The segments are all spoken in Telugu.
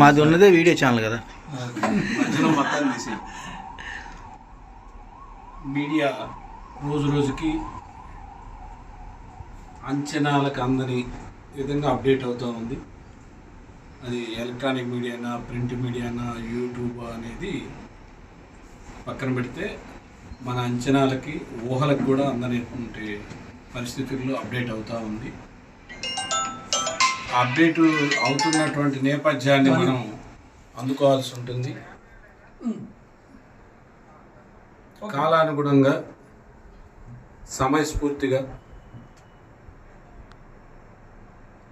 మాది ఉన్నదే వీడియో ఛానల్ కదా. మధ్యలో మొత్తం తీసి. మీడియా రోజు రోజుకి అంచనాలకు అందని విధంగా అప్డేట్ అవుతూ ఉంది. అది ఎలక్ట్రానిక్ మీడియానా ప్రింట్ మీడియానా యూట్యూబ్ అనేది పక్కన పెడితే మన అంచనాలకి ఊహలకు కూడా అందనేటువంటి పరిస్థితుల్లో అప్డేట్ అవుతూ ఉంది. అప్డేట్ అవుతున్నటువంటి నేపథ్యాన్ని మనం అందుకోవాల్సి ఉంటుంది. కాలానుగుణంగా సమయస్ఫూర్తిగా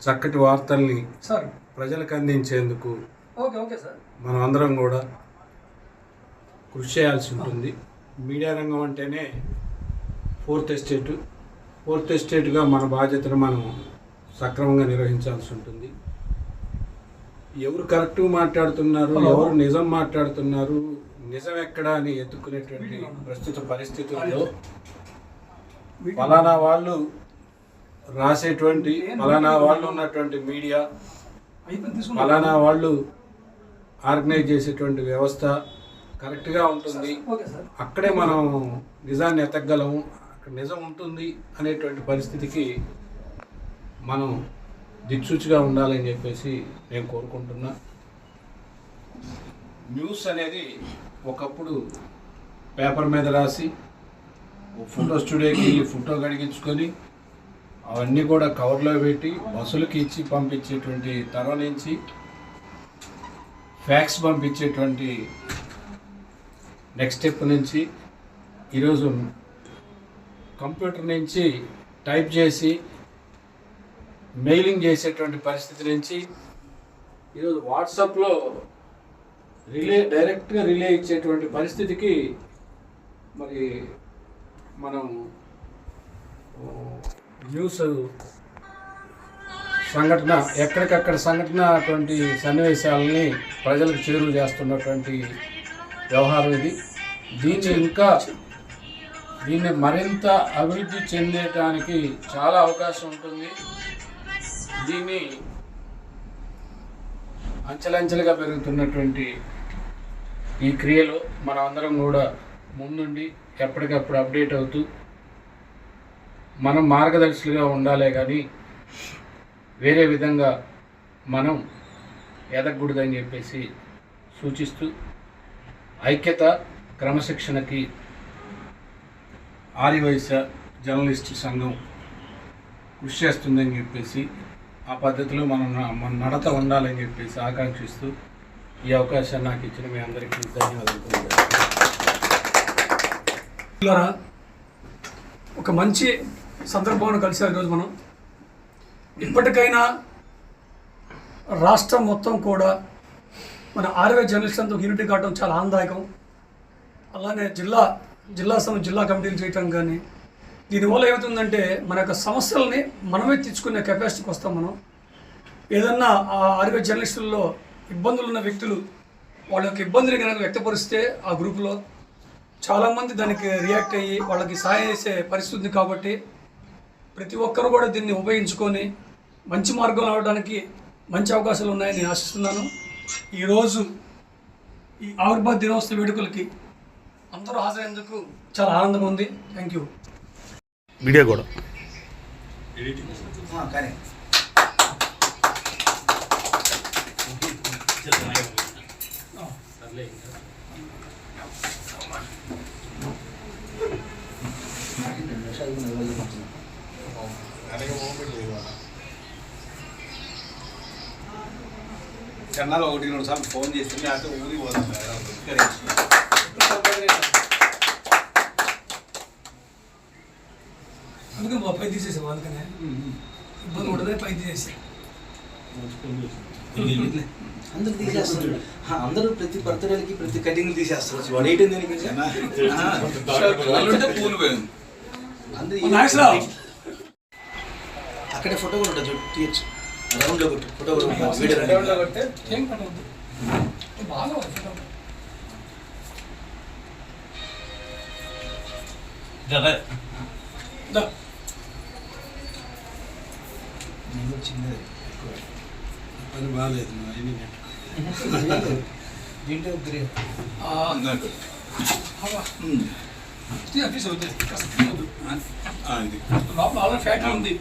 చక్కటి వార్తల్ని సార్. ప్రజలకు అందించేందుకు ఓకే ఓకే సార్. మనం అందరం కూడా కృషి చేయాల్సి ఉంటుంది. మీడియా రంగం అంటేనే ఫోర్త్ ఎస్టేట్. ఫోర్త్ ఎస్టేట్గా మన బాధ్యతను మనం సక్రమంగా నిర్వహించాల్సి ఉంటుంది. ఎవరు కరెక్ట్ మాట్లాడుతున్నారు. ఎవరు నిజం మాట్లాడుతున్నారు నిజం ఎక్కడ అని ఎత్తుకునేటువంటి ప్రస్తుత పరిస్థితుల్లో ఫలానా వాళ్ళు రాసేటువంటి ఫలానా వాళ్ళు ఉన్నటువంటి మీడియా ఫలానా వాళ్ళు ఆర్గనైజ్ చేసేటువంటి వ్యవస్థ కరెక్ట్గా ఉంటుంది. అక్కడే మనం నిజాన్ని ఎతకగలము. అక్కడ నిజం ఉంటుంది అనేటువంటి పరిస్థితికి మనం దిక్సూచిగా ఉండాలని చెప్పేసి నేను కోరుకుంటున్నా. న్యూస్ అనేది ఒకప్పుడు పేపర్ మీద రాసి ఫోటో స్టూడియోకి వెళ్ళి ఫోటో కడిగించుకొని అవన్నీ కూడా కవర్లో పెట్టి బస్సులకి ఇచ్చి పంపించేటువంటి తరం నుంచి ఫ్యాక్స్ పంపించేటువంటి నెక్స్ట్ స్టెప్ నుంచి ఈరోజు కంప్యూటర్ నుంచి టైప్ చేసి మెయిలింగ్ చేసేటువంటి పరిస్థితి నుంచి ఈరోజు వాట్సాప్లో రిలే డైరెక్ట్గా రిలే ఇచ్చేటువంటి పరిస్థితికి మరి మనం న్యూస్ సంఘటన ఎక్కడికక్కడ సంఘటన అటువంటి సన్నివేశాలని ప్రజలకు చేరువ చేస్తున్నటువంటి వ్యవహారం ఇది. దీన్ని ఇంకా దీన్ని మరింత అభివృద్ధి చెందేటానికి చాలా అవకాశం ఉంటుంది. దీన్ని అంచెలంచెలుగా పెరుగుతున్నటువంటి ఈ క్రియలో మనం అందరం కూడా ముందుండి ఎప్పటికప్పుడు అప్డేట్ అవుతూ మనం మార్గదర్శులుగా ఉండాలే కానీ వేరే విధంగా మనం ఎదగకూడదని చెప్పేసి సూచిస్తూ ఐక్యత క్రమశిక్షణకి ఆర్యవైశ్య జర్నలిస్ట్ సంఘం కృషి చేస్తుందని చెప్పేసి ఆ పద్ధతిలో మనం మన నడత ఉండాలని చెప్పేసి ఆకాంక్షిస్తూ ఈ అవకాశాన్ని నాకు ఇచ్చిన మీ అందరికీ ధన్యవాదాలు ఒక మంచి సందర్భంలో కలిసారు ఈరోజు మనం. ఇప్పటికైనా రాష్ట్రం మొత్తం కూడా మన ఆర్వే జర్నలిస్ట్ అంతా యూనిటీ కావడం చాలా ఆనందదాయకం. అలానే జిల్లా జిల్లా సమ జిల్లా కమిటీలు చేయటం కానీ దీనివల్ల ఏమవుతుందంటే మన యొక్క సమస్యల్ని మనమే తెచ్చుకునే కెపాసిటీకి వస్తాం మనం. ఏదన్నా ఆ ఆర్వే జర్నలిస్టుల్లో ఇబ్బందులు ఉన్న వ్యక్తులు వాళ్ళ యొక్క ఇబ్బందిని కనుక వ్యక్తపరిస్తే ఆ గ్రూప్లో చాలామంది దానికి రియాక్ట్ అయ్యి వాళ్ళకి సహాయం చేసే పరిస్థితి కాబట్టి ప్రతి ఒక్కరు కూడా దీన్ని ఉపయోగించుకొని మంచి మార్గంలో అవడానికి మంచి అవకాశాలు ఉన్నాయని నేను ఆశిస్తున్నాను. ఈరోజు ఈ ఆవిర్భావ దినోత్సవ వేడుకలకి అందరూ హాజరైనందుకు చాలా ఆనందంగా ఉంది. థ్యాంక్ యూ వీడియో కూడా కానీ. చెన్నాలో ఒకటి రెండు సార్లు ఫోన్ చేసి లేకపోతే ఊరికి పోదాం అందుకని మా పై తీసేసాం అందుకనే. ఇబ్బంది ఉండదే పై తీసేసి. అందరూ తీసేస్తారు. హా, అందరూ ప్రతి బర్త్డేలకి ప్రతి కటింగ్ తీసేస్తారు. వాడు ఏంటి దీనికి. అక్కడే ఫోటో కూడా ఉంటుంది చూడు తీయచ్చు. రౌండ్లో కొట్టు ఫోటో కూడా ఉంటుంది. Video running. ఏం పట్టవద్దు బాగా ఉంది ఫోటో. జర దా. చిన్నది. ఎక్కువ. పని బాగాలేదు నెట్ దీంట్లో గ్రే తీసేయ్, తీసేయ్, వద్దు. కాస్త తీయొద్దు. ఇది. లోపల ఆల్రెడీ ఫ్యాక్టరీ ఉంది.